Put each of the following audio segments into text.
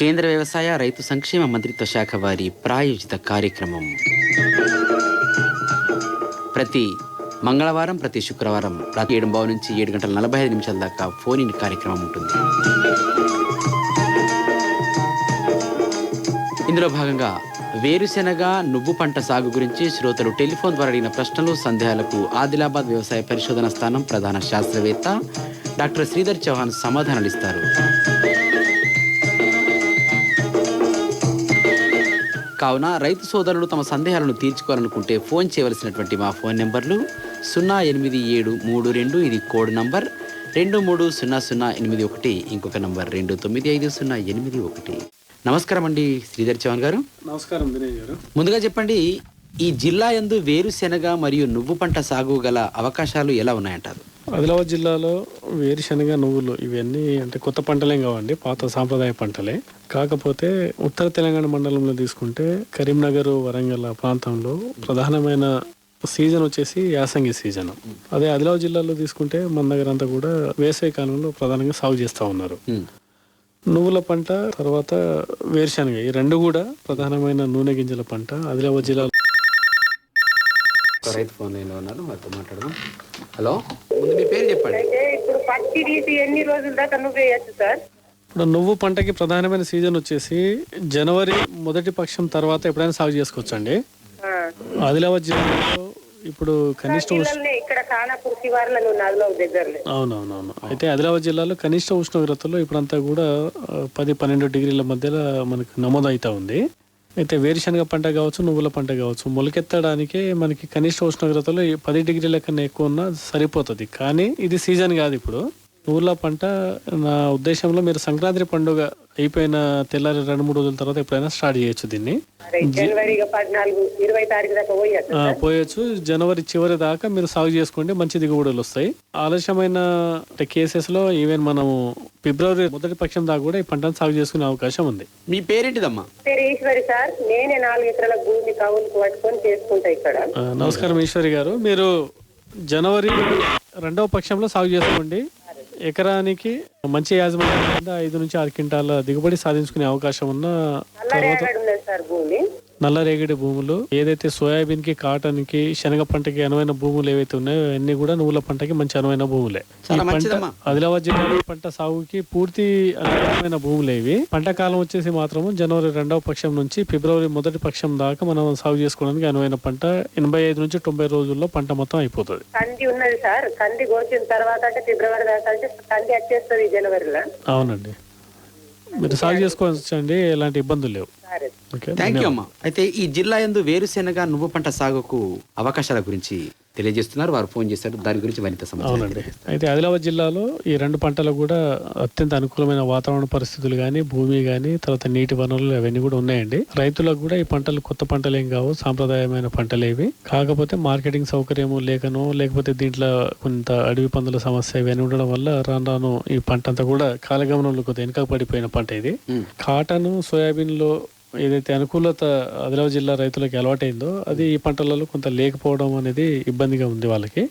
కేంద్ర వ్యవసాయ రైతు సంక్షేమ మంత్రిత్వ శాఖ వారి ప్రాయోజిత కార్యక్రమం. ప్రతి మంగళవారం ప్రతి శుక్రవారం రాత్రి ఏడు బావు నుంచి ఏడు గంటల నలభై ఐదు నిమిషాల దాకా ఫోన్ ఇన్ కార్యక్రమం ఉంటుంది. ఇందులో భాగంగా వేరుశెనగ నువ్వు పంట సాగు గురించి శ్రోతలు టెలిఫోన్ ద్వారా అడిగిన ప్రశ్నలు సందేహాలకు ఆదిలాబాద్ వ్యవసాయ పరిశోధన స్థానం ప్రధాన శాస్త్రవేత్త డాక్టర్ శ్రీధర్ చౌహాన్ సమాధానాలు ఇస్తారు కావున రైతు సోదరులు తమ సందేహాలను తీర్చుకోవాలనుకుంటే ఫోన్ చేయవలసినటువంటి మా ఫోన్ నెంబర్లు సున్నా ఎనిమిది ఏడు మూడు రెండు ఇది కోడ్ నంబర్. రెండు మూడు సున్నా సున్నా ఎనిమిది ఒకటి ఇంకొక నంబర్ రెండు తొమ్మిది ఐదు సున్నా ఎనిమిది ఒకటి. నమస్కారం అండి శ్రీధర్ చౌహాన్ గారు. నమస్కారం దినేష్ గారు. ముందుగా చెప్పండి ఈ జిల్లా యందు వేరుశెనగ మరియు నువ్వు పంట సాగు గల అవకాశాలు ఎలా ఉన్నాయంటారు? ఆదిలాబాద్ జిల్లాలో వేరుశనగ నువ్వులు ఇవన్నీ అంటే కొత్త పంటలేం కావండి పాత సాంప్రదాయ పంటలే. కాకపోతే ఉత్తర తెలంగాణ మండలంలో తీసుకుంటే కరీంనగర్ వరంగల్ ప్రాంతంలో ప్రధానమైన సీజన్ వచ్చేసి యాసంగి సీజన్. అదే ఆదిలాబాద్ జిల్లాలో తీసుకుంటే మన దగ్గర అంతా కూడా వేసవి కాలంలో ప్రధానంగా సాగు చేస్తూ ఉన్నారు. నువ్వుల పంట తర్వాత వేరుశనగ ఈ రెండు కూడా ప్రధానమైన నూనె గింజల పంట ఆదిలాబాద్ జిల్లాలో రైతు ఫోన్ లైన్లో ఉన్నారు వారితో మాట్లాడదాం. హలో ముందు మీ పేరు చెప్పండి. అయితే ఇప్పుడు పత్తి తీసి ఎన్ని రోజుల దాకా నువ్వు వేయచ్చు సార్? ఇప్పుడు నువ్వు పంటకి ప్రధానమైన సీజన్ వచ్చేసి జనవరి మొదటి పక్షం తర్వాత ఎప్పుడైనా సాగు చేసుకోవచ్చు అండి. ఆదిలాబాద్ జిల్లాలో ఇప్పుడు కనిష్ట ఉష్ణ పిల్లల్ని ఇక్కడ ఖానాపూర్ దగ్గరలో అవునవునవును. అయితే ఆదిలాబాద్ జిల్లాలో కనిష్ట ఉష్ణోగ్రతలు ఇప్పుడంతా కూడా ఆ, పది పన్నెండు డిగ్రీల మధ్యలో మనకు నమోదు అవుతా ఉంది. అయితే వేరుశనగ పంట కావచ్చు నువ్వుల పంట కావచ్చు మొలకెత్తడానికి మనకి కనిష్ట ఉష్ణోగ్రతలు పది డిగ్రీల కన్నా ఎక్కువ ఉన్నా సరిపోతుంది. కానీ ఇది సీజన్ కాదు ఇప్పుడు. నువ్వుల పంట నా ఉద్దేశంలో మీరు సంక్రాంతి పండుగ అయిపోయిన తెల్లారి రెండు మూడు రోజుల తర్వాత ఎప్పుడైనా స్టార్ట్ చేయొచ్చు దీన్ని? అరే జనవరి ఇక పద్నాలుగు ఇరవై తారీఖు దాకా పోయచ్చు జనవరి చివరి దాకా మీరు సాగు చేసుకోండి మంచి దిగుబడులు వస్తాయి. ఆలస్యమైన కేసెస్లో ఈవెన్ మనము ఫిబ్రవరి మొదటి పక్షం దాకా కూడా ఈ పంటను సాగు చేసుకునే అవకాశం ఉంది. మీ పేరేంటిదమ్మా? పేరు ఈశ్వరి సార్. నేనే నాలుగు ఎకరాల భూమి కవులకు పట్టుకొని చేసుకుంటా ఇక్కడ. ఆ, నమస్కారం ఈశ్వరి గారు. మీరు జనవరి రెండవ పక్షంలో సాగు చేసుకోండి. ఎకరానికి మంచి యాజమాన్యం ఐదు నుంచి ఆరు క్వింటాల దిగుబడి సాధించుకునే అవకాశం ఉన్న భూమి. నల్లరేగడి భూములు ఏదైతే సోయాబీన్కి కాటన్కి శనగ పంటకి అనువైన భూములు ఏవైతే ఉన్నాయో అన్ని కూడా నువ్వుల పంటకి మంచి అనువైన భూములే. పంట. ఆదిలాబాద్ జిల్లాలో పంట సాగుకి పూర్తి అనుకూలమైన భూములు ఇవి. పంట కాలం వచ్చేసి మాత్రం జనవరి రెండవ పక్షం నుంచి ఫిబ్రవరి మొదటి పక్షం దాకా మనం సాగు చేసుకోవడానికి అనువైన పంట ఎనభై ఐదు నుంచి తొంభై రోజుల్లో పంట మొత్తం అయిపోతుంది. కంది ఉన్నది సార్. కంది కోసిన తర్వాత అంటే ఫిబ్రవరి దాకా కంది వచ్చేస్తుంది జనవరిలో. అవునండి. మీరు సాగు చేసుకోవచ్చండి ఎలాంటి ఇబ్బందులు లేవు. సరే. ఓకే థ్యాంక్ యూ అమ్మా అయితే ఈ జిల్లా యందు వేరుశెనగ నువ్వు పంట సాగుకు అవకాశాల గురించి తెలియజేస్తున్నారు. వారు ఫోన్ చేశారు. దాని గురించి మరింత సమాచారం అవునండి. అయితే ఆదిలాబాద్ జిల్లాలో ఈ రెండు పంటలు కూడా అత్యంత అనుకూలమైన వాతావరణ పరిస్థితులు కానీ భూమి కానీ తర్వాత నీటి వనరులు అవన్నీ కూడా ఉన్నాయండి. రైతులకు కూడా ఈ పంటలు కొత్త పంటలు ఏం కావు. సాంప్రదాయమైన పంటలు ఇవి. కాకపోతే మార్కెటింగ్ సౌకర్యము లేకనో లేకపోతే దీంట్లో కొంత అడవి పందుల సమస్య ఇవన్నీ ఉండడం వల్ల రాను రాను ఈ పంట అంతా కూడా కాలగమనంలో కొంత వెనుక పడిపోయిన పంట ఇది. కాటన్ సోయాబీన్లో ఏదైతే అనుకూలత ఆదిలాబాద్ జిల్లా రైతులకు అలవాటైందో అది ఈ పంటలలో కొంత లేకపోవడం అనేది ఇబ్బందిగా ఉంది వాళ్ళకి.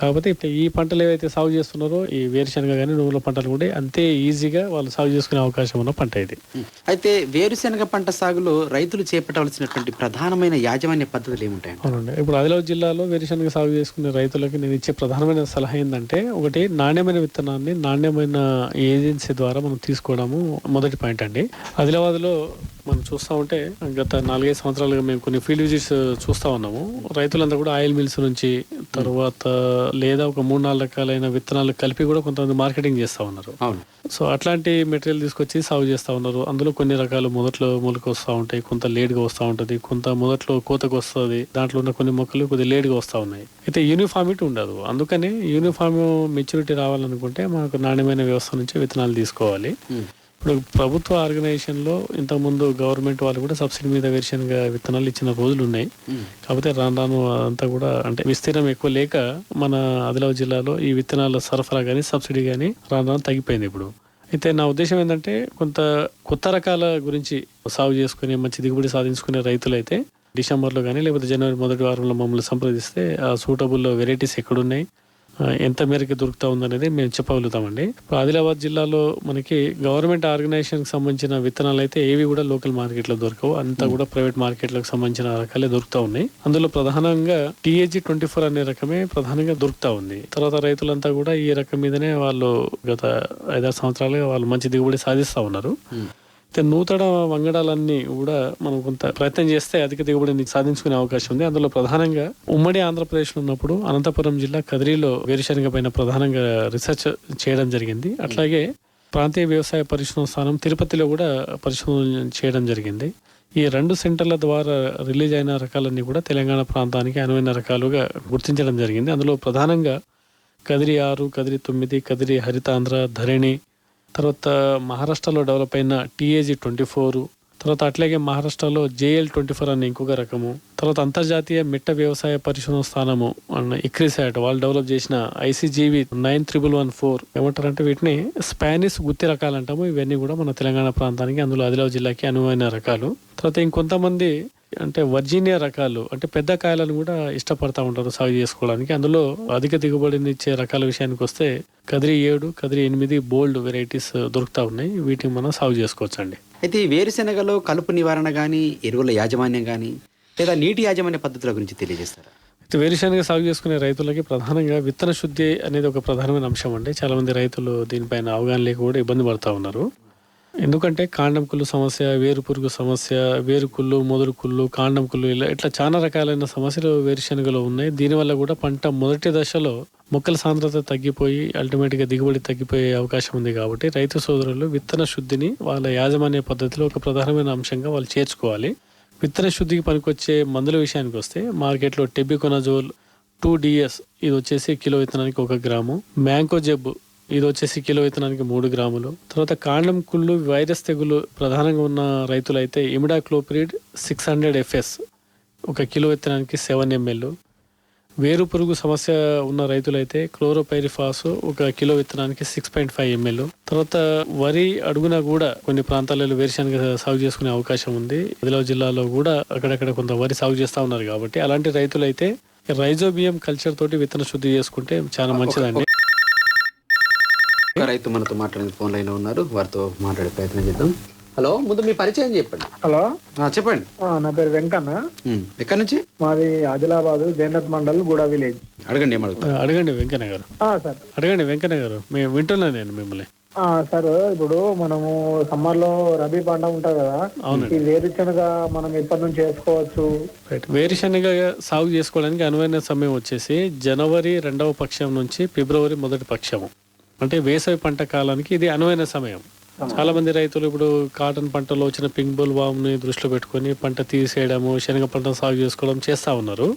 కాకపోతే ఇప్పుడు ఈ పంటలు ఏవైతే సాగు చేస్తున్నారో ఈ వేరుశనగ కానీ నువ్వుల పంటలు కూడా అంతే ఈజీగా వాళ్ళు సాగు చేసుకునే అవకాశం ఉన్న పంట ఇది. ఉమ్. అయితే వేరుశెనగ పంట సాగులో రైతులు చేపట్టవలసినటువంటి ప్రధానమైన యాజమాన్య పద్ధతులు ఏముంటాయండి? అవునండి. ఇప్పుడు ఆదిలాబాద్ జిల్లాలో వేరుశనగ సాగు చేసుకునే రైతులకి నేను ఇచ్చే ప్రధానమైన సలహా ఏంటంటే ఒకటి నాణ్యమైన విత్తనాన్ని నాణ్యమైన ఏజెన్సీ ద్వారా మనం తీసుకోవడము మొదటి పాయింట్ అండి. ఆదిలాబాద్లో మనం చూస్తూ ఉంటే గత నాలుగైదు సంవత్సరాలుగా మేము కొన్ని ఫీల్డ్ విజిట్స్ చూస్తూ ఉన్నాము. రైతులంతా కూడా ఆయిల్ మిల్స్ నుంచి తర్వాత లేదా ఒక మూడు నాలుగు రకాలైన విత్తనాలు కలిపి కూడా కొంతమంది మార్కెటింగ్ చేస్తూ ఉన్నారు. సో అట్లాంటి మెటీరియల్ తీసుకొచ్చి సాగు చేస్తూ ఉన్నారు. అందులో కొన్ని రకాలు మొదట్లో మొలక వస్తూ ఉంటాయి కొంత లేట్గా వస్తూ ఉంటుంది కొంత మొదట్లో కోతకు వస్తుంది దాంట్లో ఉన్న కొన్ని మొక్కలు కొద్దిగా లేట్గా వస్తూ ఉన్నాయి. అయితే యూనిఫామిటీ ఉండదు. అందుకని యూనిఫామ్ మెచ్యూరిటీ రావాలనుకుంటే మనకు నాణ్యమైన వ్యవస్థ నుంచి విత్తనాలు తీసుకోవాలి. ఇప్పుడు ప్రభుత్వ ఆర్గనైజేషన్లో ఇంతకుముందు గవర్నమెంట్ వాళ్ళు కూడా సబ్సిడీ మీద వేరుశనగ విత్తనాలు ఇచ్చిన రోజులు ఉన్నాయి. కాకపోతే రాను రాను అంతా కూడా అంటే విస్తీర్ణం ఎక్కువ లేక మన ఆదిలాబాద్ జిల్లాలో ఈ విత్తనాల సరఫరా కానీ సబ్సిడీ కానీ రాను రాను తగ్గిపోయింది ఇప్పుడు. అయితే నా ఉద్దేశం ఏంటంటే కొంత కొత్త రకాల గురించి సాగు చేసుకుని మంచి దిగుబడి సాధించుకునే రైతులైతే డిసెంబర్లో కానీ లేకపోతే జనవరి మొదటి వారంలో మమ్మల్ని సంప్రదిస్తే ఆ సూటబుల్ వెరైటీస్ ఎక్కడున్నాయి? ఎంత మేరకు దొరుకుతా ఉందనేది మేము చెప్పగలుగుతామండి. ఇప్పుడు ఆదిలాబాద్ జిల్లాలో మనకి గవర్నమెంట్ ఆర్గనైజేషన్కి సంబంధించిన విత్తనాలు అయితే ఏవి కూడా లోకల్ మార్కెట్లో దొరకవు. అంతా కూడా ప్రైవేట్ మార్కెట్లకు సంబంధించిన రకాలే దొరుకుతా ఉన్నాయి. అందులో ప్రధానంగా టీఏజీ ట్వంటీ ఫోర్ అనే రకమే ప్రధానంగా దొరుకుతా ఉంది. తర్వాత రైతులంతా కూడా ఈ రకం మీదనే వాళ్ళు గత ఐదారు సంవత్సరాలుగా వాళ్ళు మంచి దిగుబడి సాధిస్తా ఉన్నారు. నూతన వంగడాలన్నీ కూడా మనం కొంత ప్రయత్నం చేస్తే అధిక దిగుబడిని సాధించుకునే అవకాశం ఉంది. అందులో ప్రధానంగా ఉమ్మడి ఆంధ్రప్రదేశ్లో ఉన్నప్పుడు అనంతపురం జిల్లా కదిరిలో వేరుశనగ పైన ప్రధానంగా రీసెర్చ్ చేయడం జరిగింది. అట్లాగే ప్రాంతీయ వ్యవసాయ పరిశ్రమ స్థానం తిరుపతిలో కూడా పరిశోధన చేయడం జరిగింది. ఈ రెండు సెంటర్ల ద్వారా రిలీజ్ అయిన రకాలన్నీ కూడా తెలంగాణ ప్రాంతానికి అనువైన రకాలుగా గుర్తించడం జరిగింది. అందులో ప్రధానంగా కదిరి ఆరు కదిరి తొమ్మిది కదిరి హరితాంధ్ర ధరణి తర్వాత మహారాష్ట్రలో డెవలప్ అయిన టీఏజీ ట్వంటీ ఫోర్ తర్వాత అట్లాగే మహారాష్ట్రలో జేఎల్ ట్వంటీ ఫోర్ అనే ఇంకొక రకము తర్వాత అంతర్జాతీయ మిట్ట వ్యవసాయ పరిశోధన స్థానము అన్న ఇక్రిసాట్ వాళ్ళు డెవలప్ చేసిన ICGV nine triple one four ఏమంటారంటే వీటిని స్పానిష్ గుత్తి రకాలు అంటాము ఇవన్నీ కూడా మన తెలంగాణ ప్రాంతానికి అందులో ఆదిలాబాద్ జిల్లాకి అనువైన రకాలు. తర్వాత ఇంకొంతమంది అంటే వర్జీనియా రకాలు అంటే పెద్ద కాయలను కూడా ఇష్టపడతా ఉంటారు సాగు చేసుకోవడానికి. అందులో అధిక దిగుబడిని ఇచ్చే రకాల విషయానికి వస్తే కదిరి ఏడు కదిరి ఎనిమిది బోల్డ్ వెరైటీస్ దొరుకుతా ఉన్నాయి. వీటిని మనం సాగు చేసుకోవచ్చు అండి అయితే వేరుశెనగలో కలుపు నివారణ కానీ ఎరువుల యాజమాన్యం కానీ లేదా నీటి యాజమాన్య పద్ధతుల గురించి తెలియజేస్తారా? అయితే వేరుశనగ సాగు చేసుకునే రైతులకి ప్రధానంగా విత్తన శుద్ధి అనేది ఒక ప్రధానమైన అంశం అండి. చాలా మంది రైతులు దీనిపైన అవగాహన లేక కూడా ఇబ్బంది పడతా ఉన్నారు. ఎందుకంటే కాండం కుళ్ళు సమస్య వేరు పురుగు సమస్య వేరు కుళ్ళు మొదలు కుళ్ళు కాండం కుళ్ళు ఇలా ఇట్లా చాలా రకాలైన సమస్యలు వేరుశనగలో ఉన్నాయి. దీనివల్ల కూడా పంట మొదటి దశలో మొక్కల సాంద్రత తగ్గిపోయి అల్టిమేట్గా దిగుబడి తగ్గిపోయే అవకాశం ఉంది కాబట్టి రైతు సోదరులు విత్తన శుద్ధిని వాళ్ళ యాజమాన్య పద్ధతిలో ఒక ప్రధానమైన అంశంగా వాళ్ళు చేర్చుకోవాలి. విత్తన శుద్ధికి పనికొచ్చే మందుల విషయానికి వస్తే మార్కెట్లో టెబికొనజోల్ టూ డిఎస్ ఇది వచ్చేసి కిలో విత్తనానికి ఒక గ్రాము మ్యాంకో జబ్బు ఇది వచ్చేసి కిలో విత్తనానికి మూడు గ్రాములు. తర్వాత కాండం కుళ్ళు వైరస్ తెగులు ప్రధానంగా ఉన్న రైతులైతే ఇమిడాక్లోపిరిడ్ సిక్స్ హండ్రెడ్ ఎఫ్ఎస్ ఒక కిలో విత్తనానికి సెవెన్ ఎంఎల్. వేరు పురుగు సమస్య ఉన్న రైతులైతే క్లోరోపైరిఫాస్ ఒక కిలో విత్తనానికి సిక్స్ పాయింట్ ఫైవ్ ఎంఎల్. తర్వాత వరి అడుగున కూడా కొన్ని ప్రాంతాలలో వేరుశనగ సాగు చేసుకునే అవకాశం ఉంది. ఆదిలాబాద్ జిల్లాలో కూడా అక్కడక్కడ కొంత వరి సాగు చేస్తా ఉన్నారు కాబట్టి అలాంటి రైతులైతే రైజోబియం కల్చర్ తోటి విత్తన శుద్ధి చేసుకుంటే చాలా మంచిదండి. రైతు మనతో మాట్లాడిన ఫోన్ లైన్ ఉన్నారు. వారితో మాట్లాడే ప్రయత్నం చేద్దాం. హలో ముందు మీ పరిచయం చెప్పండి. హలో. ఆ, చెప్పండి. ఆ, నా పేరు వెంకన్న. ఉమ్, ఎక్కడి నుంచి? మాది ఆదిలాబాద్ జైనత్ మండల్ గూడా విలేజ్. అడగండి ఏం అడుగుతారు అడగండి వెంకన్న గారు. ఆ, సార్. అడగండి వెంకన్న గారు మేము వింటున్నాను నేను మిమ్మల్ని. ఆ, సార్ ఇప్పుడు మనము సమ్మర్లో రబీ పంట ఉంటుంది కదా. ఈ వేరుశనగ మనం ఎప్పటి నుంచి చేసుకోవచ్చు రైట్ వేరుశనగ సాగు చేసుకోవడానికి అనువైన సమయం వచ్చేసి జనవరి రెండవ పక్షం నుంచి ఫిబ్రవరి మొదటి పక్షము. అంటే వేసవి పంట కాలానికి ఇది అనువైన సమయం. చాలా మంది రైతులు ఇప్పుడు కాటన్ పంటలో వచ్చిన పింక్ బుల్ వామ్ని దృష్టిలో పెట్టుకొని పంట తీసేయడము శనగ పంట సాగు చేసుకోవడం చేస్తా ఉన్నారు.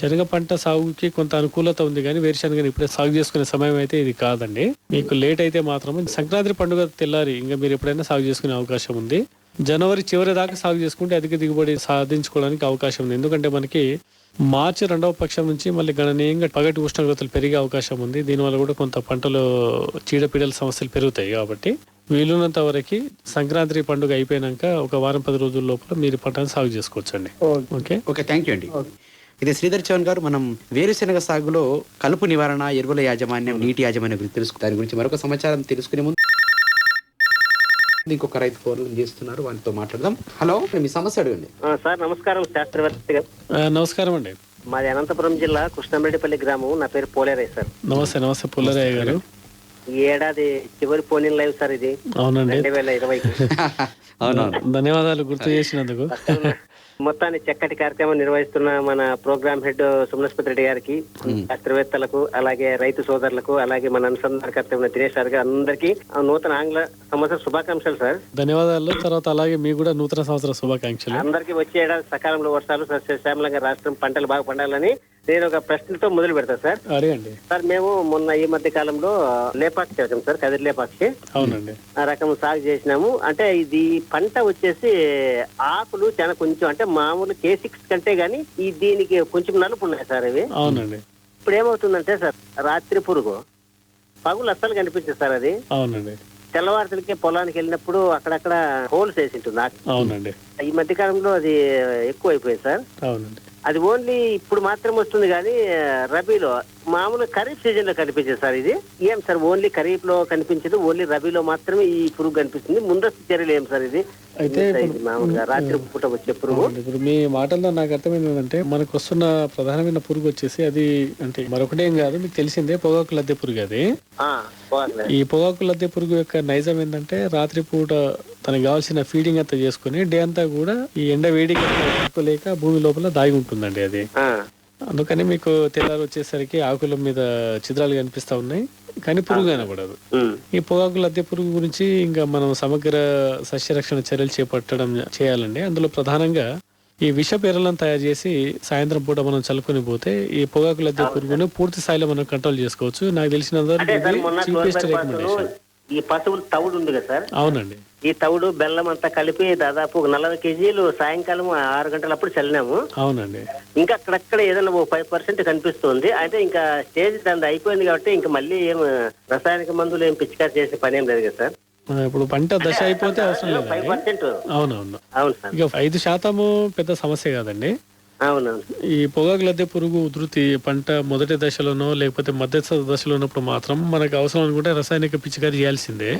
శనగ పంట సాగుకి కొంత అనుకూలత ఉంది కానీ వేరుశనగని ఇప్పుడే సాగు చేసుకునే సమయం అయితే ఇది కాదండి. మీకు లేట్ అయితే మాత్రం సంక్రాంతి పండుగ తెల్లారి ఇంకా మీరు ఎప్పుడైనా సాగు చేసుకునే అవకాశం ఉంది. జనవరి చివరి దాకా సాగు చేసుకుంటే అధిక దిగుబడి సాధించుకోవడానికి అవకాశం ఉంది. ఎందుకంటే మనకి మార్చి రెండవ పక్షం నుంచి మళ్ళీ గణనీయంగా పగటి ఉష్ణోగ్రతలు పెరిగే అవకాశం ఉంది. దీనివల్ల కూడా కొంత పంటలో చీడపీడల సమస్యలు పెరుగుతాయి కాబట్టి వీలున్నంత వరకు సంక్రాంతి పండుగ అయిపోయినాక ఒక వారం పది రోజుల లోపల మీరు పంటను సాగు చేసుకోవచ్చండి. Okay. Okay? Okay thank you అండి. ఇది శ్రీధర్ చౌన్ గారు మనం వేరుశెనగ సాగులో కలుపు నివారణ ఎరువుల యాజమాన్యం నీటి యాజమాన్యం గురించి తెలుసు దాని గురించి మరొక సమాచారం తెలుసుకునే ముందు ఇంకొక రైతు ఫోన్ చేస్తున్నారు వారితో మాట్లాడదాం. హలో మీ సమస్య అడగండి. ఆ, సార్ నమస్కారం ఆ, నమస్కారం అండి. మాది అనంతపురం జిల్లా కృష్ణంరెడ్డిపల్లి గ్రామం నా పేరు పోలేరయ్య సార్. నమస్తే నమస్తే పుల్లరయ్య గారు. ఈ ఏడాది చివరి పోనీ లైవ్ సార్ ఇది. అవునండి. రెండు వేల ఇరవైకి. అవునవును. ధన్యవాదాలు గుర్తు చేసినందుకు. మొత్తాన్ని చక్కటి కార్యక్రమం నిర్వహిస్తున్న మన ప్రోగ్రామ్ హెడ్ సుమనస్పతి రెడ్డి గారికి శాస్త్రవేత్తలకు అలాగే రైతు సోదరులకు అలాగే మన అనుసంధానకర్త ఉన్న దినేష్ సార్ గారు అందరికీ నూతన ఆంగ్ల సంవత్సర శుభాకాంక్షలు సార్. ధన్యవాదాలు. తర్వాత అలాగే మీకు కూడా నూతన సంవత్సర శుభాకాంక్షలు. అందరికీ వచ్చే ఏడాది సకాలంలో వర్షాలు సస్యశ్యామలంగా రాష్ట్రం పంటలు బాగా పండాలని నేను ఒక ప్రశ్నతో మొదలు పెడతా సార్. అడగండి సార్ మేము మొన్న ఈ మధ్య కాలంలో లేపాక్షి చేసాం సార్ కదిరి లేపాక్షి. అవునండి. ఆ రకం సాగు చేసినాము. అంటే ఇది పంట వచ్చేసి ఆకులు చాలా కొంచెం అంటే మామూలు కే సిక్స్ కంటే గానీ ఈ దీనికి కొంచెం నలుపు ఉన్నాయి సార్ ఇవి. అవునండి. ఇప్పుడు ఏమవుతుందంటే సార్ రాత్రి పురుగు. పగులు అస్సలు కనిపించదు సార్ అది. అవునండి. తెల్లవారుతలకే పొలానికి వెళ్ళినప్పుడు అక్కడక్కడ హోల్స్ వేసి ఉంటుంది. అవునండి. ఈ మధ్య కాలంలో అది ఎక్కువ అయిపోయింది సార్. అవునండి. అది ఓన్లీ ఇప్పుడు మాత్రం వస్తుంది కానీ రబీలో. మామూలు ఖరీఫ్ సీజన్లో కనిపించదు సార్ ఇది. ఏం సార్ ఓన్లీ ఖరీఫ్లో కనిపించదు ఓన్లీ రబీలో మాత్రమే ఈ పురుగు కనిపిస్తుంది. ముందస్తు చర్యలు ఏం సార్ ఇది? అయితే మామూలుగా రాత్రి పూట వచ్చే పురుగు. ఇప్పుడు మీ మాటల్లో నాకు అర్థమైంది ఏంటంటే మనకు వస్తున్న ప్రధానమైన పురుగు వచ్చేసి అది అంటే మరొకటేం కాదు మీకు తెలిసిందే పొగాకు లద్దె పురుగు అది. ఈ పొగాకు లద్దె పురుగు యొక్క నైజం ఏంటంటే రాత్రి పూట తనకు కావాల్సిన ఫీడింగ్ అంతా చేసుకుని డే అంతా కూడా ఈ ఎండ వేడికి తట్టుకోలేక భూమి లోపల దాగి ఉంటుందండి అది. అందుకని మీకు తెల్లారు వచ్చేసరికి ఆకుల మీద చిత్రాలు కనిపిస్తా ఉన్నాయి. కానీ పురుగు కనబడదు. ఈ పొగాకు లద్దె పురుగు గురించి ఇంకా మనం సమగ్ర సస్యరక్షణ చర్యలు చేపట్టడం చేయాలండి. అందులో ప్రధానంగా ఈ విష పేరలను తయారు చేసి సాయంత్రం పూట మనం చల్లుకొని పోతే ఈ పొగాకు లద్దె పురుగును పూర్తి స్థాయిలో మనం కంట్రోల్ చేసుకోవచ్చు. నాకు తెలిసినంత పర్సన్ రికమెండేషన్ ఈ పశువుల తవుడు ఉంది కదా సార్? అవునండి. ఈ తవుడు బెల్లం అంతా కలిపి దాదాపు ఒక నలభై కేజీలు సాయంకాలం ఆరు గంటలప్పుడు చల్లినాము. అవునండి. ఇంకా అక్కడక్కడ ఏదైనా ఓ ఫైవ్ పర్సెంట్ కనిపిస్తుంది. అయితే ఇంకా స్టేజ్ దాని అయిపోయింది కాబట్టి ఇంకా మళ్ళీ ఏం రసాయనిక మందులు ఏం పిచికారి చేసే పని ఏం లేదు కదా సార్? ఇప్పుడు పంట దశ అయిపోతే అవసరం పర్సెంట్ అవునవును. అవును సార్. ఇక ఐదు శాతము పెద్ద సమస్య కాదండి. ఈ పొగాకు లద్దె పురుగు ఉధృతి పంట మొదటి దశలోనో లేకపోతే మధ్య దశలో ఉన్నప్పుడు మాత్రం మనకు అవసరం అనుకుంటే రసాయనిక పిచికారి చేయాల్సిందే.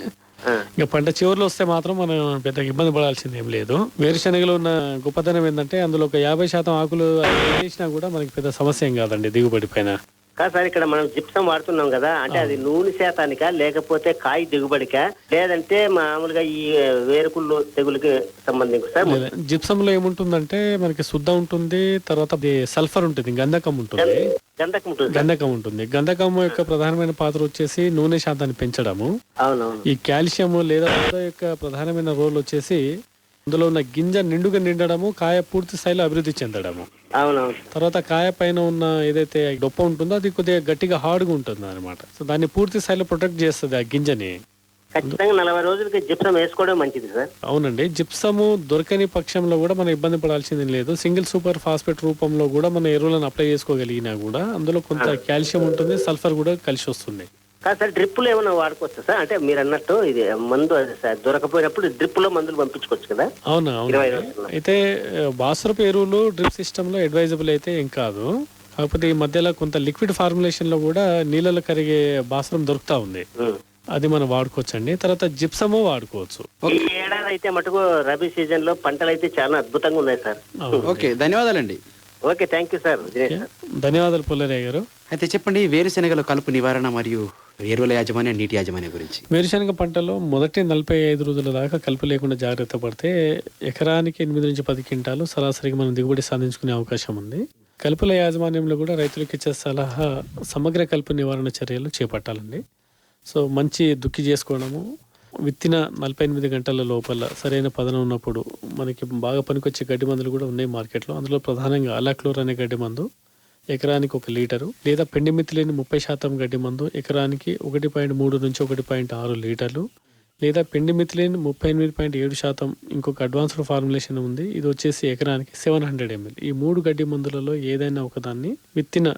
ఇక పంట చివరిలో వస్తే మాత్రం మనం పెద్ద ఇబ్బంది పడాల్సింది ఏం లేదు. వేరుశనగలో ఉన్న గొప్పతనం ఏంటంటే అందులో ఒక యాభై శాతం ఆకులు వేసినా కూడా మనకి పెద్ద సమస్య ఏం కాదండి దిగుబడి పైన. కాదు సార్ ఇక్కడ మనం జిప్సం వాడుతున్నాం కదా అంటే అది నూనె శాతానికా లేకపోతే కాయ దిగుబడికా? లేదంటే మామూలుగా ఈ వేరుకుళ్ళు తెగులకి సంబంధించి సార్? జిప్సంలో ఏముంటుందంటే మనకి శుద్ధ ఉంటుంది తర్వాత సల్ఫర్ ఉంటుంది గంధకం ఉంటుంది. గంధకం ఉంటుంది. గంధకం ఉంటుంది. గంధకం యొక్క ప్రధానమైన పాత్ర వచ్చేసి నూనె శాతాన్ని పెంచడము. అవునవును. ఈ కాల్షియం లేదా యొక్క ప్రధానమైన రోల్ వచ్చేసి అందులో ఉన్న గింజ నిండుగా నిండడము కాయ పూర్తి స్థాయిలో అభివృద్ధి చెందడము. అవునవును. తర్వాత కాయ పైన ఉన్న ఏదైతే డొప్ప ఉంటుందో అది కొద్దిగా గట్టిగా హార్డ్గా ఉంటుంది అనమాట సో దాన్ని పూర్తి స్థాయిలో ప్రొటెక్ట్ చేస్తుంది ఆ గింజని. ఖచ్చితంగా నలభై రోజులకి జిప్సం వేసుకోవడం మంచిది సార్. అవునండి. జిప్సము దొరకని పక్షంలో కూడా మనం ఇబ్బంది పడాల్సింది లేదు. సింగిల్ సూపర్ ఫాస్ఫేట్ రూపంలో కూడా మన ఎరువులను అప్లై చేసుకోగలిగినా కూడా అందులో కొంత కాల్షియం ఉంటుంది సల్ఫర్ కూడా కలిసి వస్తుంది. కాదు సార్ డ్రిప్పులు ఏమైనా వాడుకోవచ్చా సార్? అంటే మీరు అన్నట్టు ఇది మందు అది సార్ దొరకపోయినప్పుడు డ్రిప్లో మందులు పంపించుకోవచ్చు కదా? అవునా అయితే బాసరపు ఎరువులు డ్రిప్ సిస్టమ్లో అడ్వైజబుల్ అయితే ఏం కాదు. కాకపోతే ఈ మధ్యలో కొంత లిక్విడ్ ఫార్ములేషన్లో కూడా నీళ్ళలో కరిగే బాసరం దొరుకుతా ఉంది. అది మనం వాడుకోవచ్చండి. తర్వాత జిప్సము వాడుకోవచ్చు. ఈ ఏడాది అయితే మటుకు రబీ సీజన్లో పంటలు అయితే చాలా అద్భుతంగా ఉన్నాయి సార్. ఓకే ధన్యవాదాలండి. Okay thank you sir. ధన్యవాదాలు పుల్లరయ్య గారు. అయితే చెప్పండి వేరుశెనగల కలుపు నివారణ మరియు ఎరువుల యాజమాన్యం నీటి యాజమాన్యం గురించి. వేరుశనగ పంటలో మొదటి నలభై ఐదు రోజుల దాకా కలుపు లేకుండా జాగ్రత్త పడితే ఎకరానికి ఎనిమిది నుంచి పది క్వింటాలు సరాసరిగా మనం దిగుబడి సాధించుకునే అవకాశం ఉంది. కలుపుల యాజమాన్యంలో కూడా రైతులకు ఇచ్చే సలహా సమగ్ర కలుపు నివారణ చర్యలు చేపట్టాలండి. సో మంచి దుక్కి చేసుకోవడము విత్తిన నలభై ఎనిమిది గంటల లోపల సరైన పదనం ఉన్నప్పుడు మనకి బాగా పనికొచ్చే గడ్డి మందులు కూడా ఉన్నాయి మార్కెట్లో. అందులో ప్రధానంగా అలాక్లోర్ అనే గడ్డి మందు ఎకరానికి ఒక లీటరు లేదా పెండిమితి లేని ముప్పై శాతం గడ్డి మందు ఎకరానికి ఒకటి పాయింట్ మూడు నుంచి ఒకటి పాయింట్ ఆరు లీటర్లు లేదా పెండి మిథిలిన్ ముప్పై ఎనిమిది పాయింట్ ఏడు శాతం ఇంకొక అడ్వాన్స్డ్ ఫార్ములేషన్ ఉంది. ఇది వచ్చేసి ఎకరానికి సెవెన్ హండ్రెడ్ ఎంఎల్ ఈ మూడు గడ్డి మందులలో ఏదైనా ఒకదాన్ని విత్తిన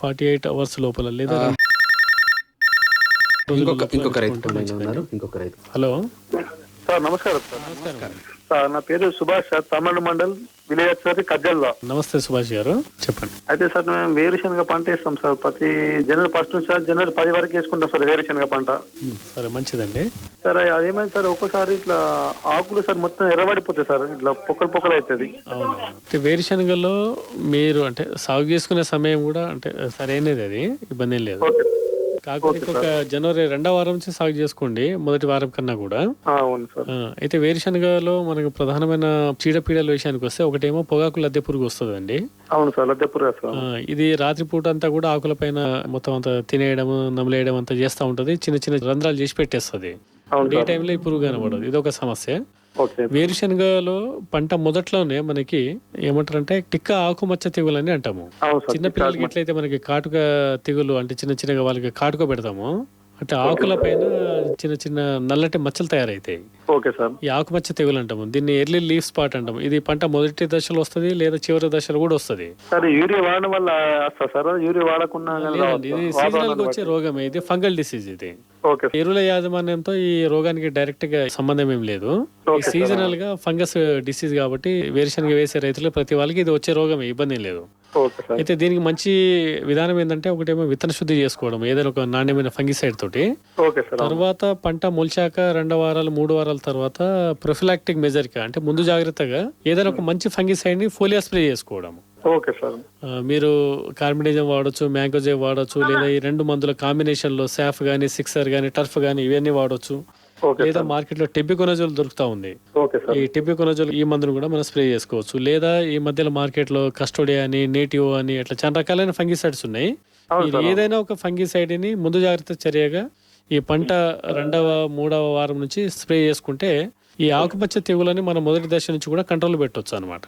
ఫార్టీ ఎయిట్ అవర్స్ లోపల లేదా ఇంకొక రైతు ఉన్నారు. ఇంకొక రైతు. హలో సార్ నమస్కారం సార్. సార్ నా పేరు సుభాష్ సార్ తమిళ మండల్ విలేజ్ సార్ కజ్జల్లా. నమస్తే సుభాష్ గారు చెప్పండి. అయితే సార్ మేము వేరుశనగ పంట వేస్తాం సార్. ప్రతి జనవరి ఫస్ట్ నుంచి సార్ జనవరి పది వరకు వేసుకుంటాం సార్ వేరుశనగ పంట. సరే మంచిదండి. సార్ అదేమైంది సార్ ఒక్కోసారి ఇట్లా ఆకులు సార్ మొత్తం ఎర్రబడిపోతాయి సార్ ఇట్లా పొక్కలు పొక్కలు అవుతుంది అంటే వేరుశనగలో మీరు అంటే సాగు చేసుకునే సమయం కూడా అంటే సరైనది అది ఇబ్బంది ఏం లేదు. కాకపోతే ఇంకొక జనవరి రెండో వారం నుంచి సాగు చేసుకోండి మొదటి వారం కన్నా కూడా. ఆ, అవును సార్. ఆ, అయితే వేరుశనగలో మనకు ప్రధానమైన చీడపీడల విషయానికి వస్తే ఒకటేమో పొగాకు లద్దె పురుగు వస్తుందండి. అవును సార్ లద్దెపూర్ సార్ ఆ, ఇది రాత్రిపూట అంతా కూడా ఆకులపైన మొత్తం అంతా తినేయడం నమిలేయడం అంతా చేస్తూ ఉంటది. చిన్న చిన్న రంధ్రాలు చేసి పెట్టేస్తుంది. అవును డే సార్. టైంలో ఈ పురుగు కనబడదు. ఇది ఒక సమస్య. వేరుశనగలో పంట మొదట్లోనే మనకి ఏమంటారంటే టిక్క ఆకుమచ్చ తెగులు అని అంటాము. చిన్న పిల్లలకి ఎట్లయితే మనకి కాటుక తెగులు అంటే చిన్న చిన్నగా వాళ్ళకి కాటుక పెడతాము అంటే ఆకుల పైన చిన్న చిన్న నల్లటి మచ్చలు తయారైతాయి. Okay sir. ఈ ఆకుమచ్చ తెగులు అంటాము. దీన్ని ఎర్లీ లీఫ్ స్పాట్ అంటాము. ఇది పంట మొదటి దశలో వస్తుంది లేదా చివరి దశలో కూడా వస్తుంది? సార్ యూరియా వాడడం వల్ల వస్తా సార్? యూరియా వాడకుండా లేదండి ఇది? సీజనల్గా వచ్చే రోగమే. ఇది ఫంగల్ డిసీజ్ ఇది. ఎరువుల యాజమాన్యంతో ఈ రోగానికి డైరెక్ట్గా సంబంధం ఏం లేదు. సీజనల్గా ఫంగస్ డిసీజ్ కాబట్టి వేరుశనగ వేసే రైతులు ప్రతి వాళ్ళకి ఇది వచ్చే రోగమే ఇబ్బంది లేదు. అయితే దీనికి మంచి విధానం ఏంటంటే ఒకటేమో విత్తన శుద్ధి చేసుకోవడం ఏదైనా ఒక నాణ్యమైన ఫంగిసైడ్ తోటి. తర్వాత పంట మొలిచాక రెండు వారాలు మూడు వారాల తర్వాత ప్రొఫిలాక్టిక్ మెజర్గా అంటే ముందు జాగ్రత్తగా ఏదైనా ఒక మంచి ఫంగిసైడ్ని ఫోలియా స్ప్రే చేసుకోవడం. Okay sir. ఆ, మీరు కార్బిడేజం వాడొచ్చు మ్యాంగోజే వాడొచ్చు లేదా ఈ రెండు మందుల కాంబినేషన్లో సాఫ్ గానీ సిక్సర్ గానీ టర్ఫ్ గానీ ఇవన్నీ వాడొచ్చు. లేదా మార్కెట్లో టెబికొనజోల్ దొరుకుతా ఉంది. ఈ టెబికొనజోల్ ఈ మందును కూడా మనం స్ప్రే చేసుకోవచ్చు. లేదా ఈ మధ్యలో మార్కెట్లో కస్టోడియా అని నేటివ్ అని అట్లా చాలా రకాలైన ఫంగిసైడ్స్ ఉన్నాయి. ఏదైనా ఒక ఫంగిసైడ్ని ముందు జాగ్రత్త చర్యగా ఈ పంట రెండవ మూడవ వారం నుంచి స్ప్రే చేసుకుంటే ఈ ఆకుపచ్చ తెగులని మనం మొదటి దశ నుంచి కూడా కంట్రోల్ పెట్టొచ్చు అనమాట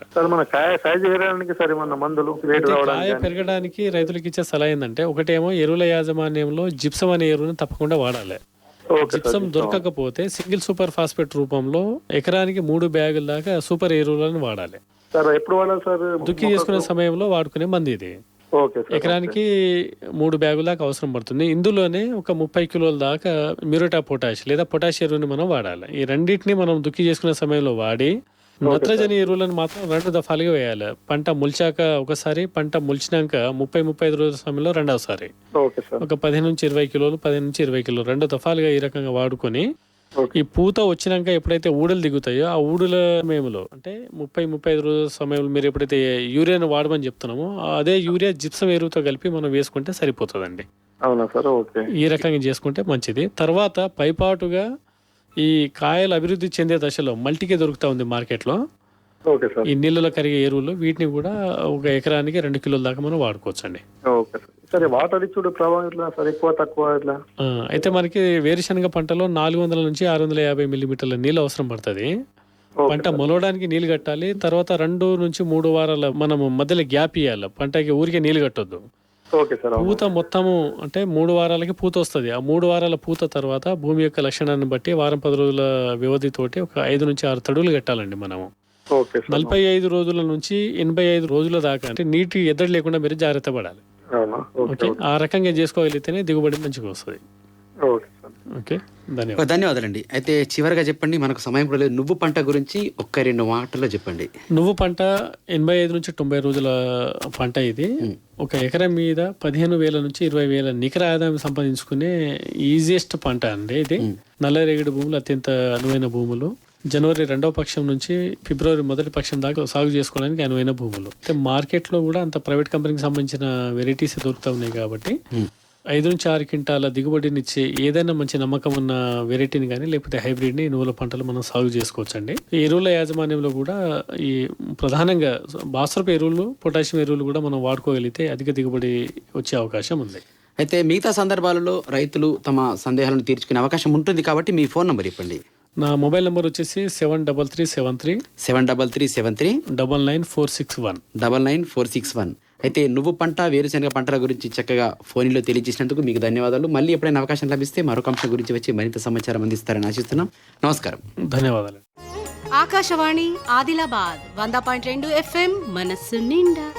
కాయ పెరగడానికి రైతులకు ఇచ్చే సలహా ఏంటంటే ఒకటేమో ఎరువుల యాజమాన్యంలో జిప్సం అనే ఎరువుని తప్పకుండా వాడాలి. జిప్సం దొరకకపోతే సింగిల్ సూపర్ ఫాస్ఫేట్ రూపంలో ఎకరానికి మూడు బ్యాగుల దాకా సూపర్ ఎరువులను వాడాలి. సార్ ఎప్పుడు వాడాలి సార్? దుక్కి చేసుకునే సమయంలో వాడుకునే మంది ఇది. ఎకరానికి మూడు బ్యాగుల దాకా అవసరం పడుతుంది. ఇందులోనే ఒక ముప్పై కిలోల దాకా మ్యూరేటా పొటాష్ లేదా పొటాష్ ఎరువుని మనం వాడాలి. ఈ రెండింటిని మనం దుక్కి చేసుకునే సమయంలో వాడి నత్రజని ఎరువులను మాత్రం రెండు దఫాలుగా వేయాలి. పంట ముల్చాక ఒకసారి పంట ముల్చినాక ముప్పై ముప్పై ఐదు రోజుల సమయంలో రెండవసారి. ఒక పదిహేను నుంచి ఇరవై కిలోలు పదిహేను నుంచి ఇరవై కిలోలు రెండు దఫాలుగా ఈ రకంగా వాడుకొని ఈ పూత వచ్చినాక ఎప్పుడైతే ఊడలు దిగుతాయో ఆ ఊడల సమయంలో అంటే ముప్పై ముప్పై ఐదు రోజుల సమయంలో మీరు ఎప్పుడైతే యూరియాను వాడమని చెప్తున్నామో అదే యూరియా జిప్సం ఎరువుతో కలిపి మనం వేసుకుంటే సరిపోతుందండి. అవునా సార్? ఓకే. ఈ రకంగా చేసుకుంటే మంచిది. తర్వాత పైపాటుగా ఈ కాయలు అభివృద్ధి చెందే దశలో మల్టీకే దొరుకుతా ఉంది మార్కెట్లో. ఈ నీళ్ళలో కరిగే ఎరువులు వీటిని కూడా ఒక ఎకరానికి రెండు కిలోల దాకా మనం వాడుకోవచ్చండి. Okay sir. సరే వాటర్ ఇచ్చుడు ప్రభావం ఇట్లా సార్? ఎక్కువ తక్కువ ఇట్లా అయితే మనకి వేరుశనగ పంటలో నాలుగు వందల నుంచి ఆరు వందల యాభై మిల్లీమీటర్ల నీళ్ళు అవసరం పడుతుంది. పంట మొలవడానికి నీళ్ళు కట్టాలి తర్వాత రెండు నుంచి మూడు వారాల మనం మధ్యలో గ్యాప్ ఇవ్వాలి పంటకి ఊరికే నీళ్ళు కట్టొద్దు. పూత మొత్తము అంటే మూడు వారాలకి పూత వస్తుంది. ఆ మూడు వారాల పూత తర్వాత భూమి యొక్క లక్షణాన్ని బట్టి వారం పది రోజుల వ్యవధితోటి ఒక ఐదు నుంచి ఆరు తడులు కట్టాలండి మనము. నలభై ఐదు రోజుల నుంచి ఎనభై ఐదు రోజుల దాకా అంటే నీటి ఎద్దడి లేకుండా మీరు జాగ్రత్త పడాలి. ఓకే. ఆ రకంగా చేసుకోగలిగితేనే దిగుబడి మంచిగా వస్తుంది. ఓకే. ఓకే ధన్యవాదాలు. ధన్యవాదాలండి. అయితే చివరిగా చెప్పండి మనకు సమయం కూడా లేదు. నువ్వు పంట గురించి ఒక్క రెండు మాటల్లో చెప్పండి. నువ్వు పంట ఎనభై ఐదు నుంచి తొంభై రోజుల పంట ఇది. ఒక ఎకరం మీద పదిహేను వేల నుంచి ఇరవై వేల నికర ఆదాయం సంపాదించుకునే ఈజియెస్ట్ పంట అండి ఇది. నల్లరేగడి భూములు అత్యంత అనువైన భూములు. జనవరి రెండవ పక్షం నుంచి ఫిబ్రవరి మొదటి పక్షం దాకా సాగు చేసుకోవడానికి అనువైన భూములు. అయితే మార్కెట్లో కూడా అంత ప్రైవేట్ కంపెనీకి సంబంధించిన వెరైటీస్ దొరుకుతా ఉన్నాయి కాబట్టి ఐదు నుంచి ఆరు క్వింటాల దిగుబడినిచ్చే ఏదైనా మంచి నమ్మకం ఉన్న వెరైటీని కానీ లేకపోతే హైబ్రిడ్ని నువ్వుల పంటలు మనం సాగు చేసుకోవచ్చండి. ఈ ఎరువుల యాజమాన్యంలో కూడా ఈ ప్రధానంగా బాసరపు ఎరువులు పొటాషియం ఎరువులు కూడా మనం వాడుకోగలిగితే అధిక దిగుబడి వచ్చే అవకాశం ఉంది. అయితే మిగతా సందర్భాలలో రైతులు తమ సందేహాలను తీర్చుకునే అవకాశం ఉంటుంది కాబట్టి మీ ఫోన్ నంబర్ ఇవ్వండి నా మొబైల్ నెంబర్ వచ్చేసి seven double three seven three seven double three seven three double nine four six one. Double nine four six one. అయితే నువ్వు పంట వేరుశనగ పంటల గురించి చక్కగా ఫోన్లో తెలియజేసినందుకు మీకు ధన్యవాదాలు. మళ్ళీ ఎప్పుడైనా అవకాశం లభిస్తే మరొక అంశం గురించి వచ్చి మరింత సమాచారం అందిస్తారని ఆశిస్తున్నాం. నమస్కారం. ధన్యవాదాలు. ఆకాశవాణి ఆదిలాబాద్ వంద పాయింట్ రెండు ఎఫ్ఎం మనస్సు నిండా.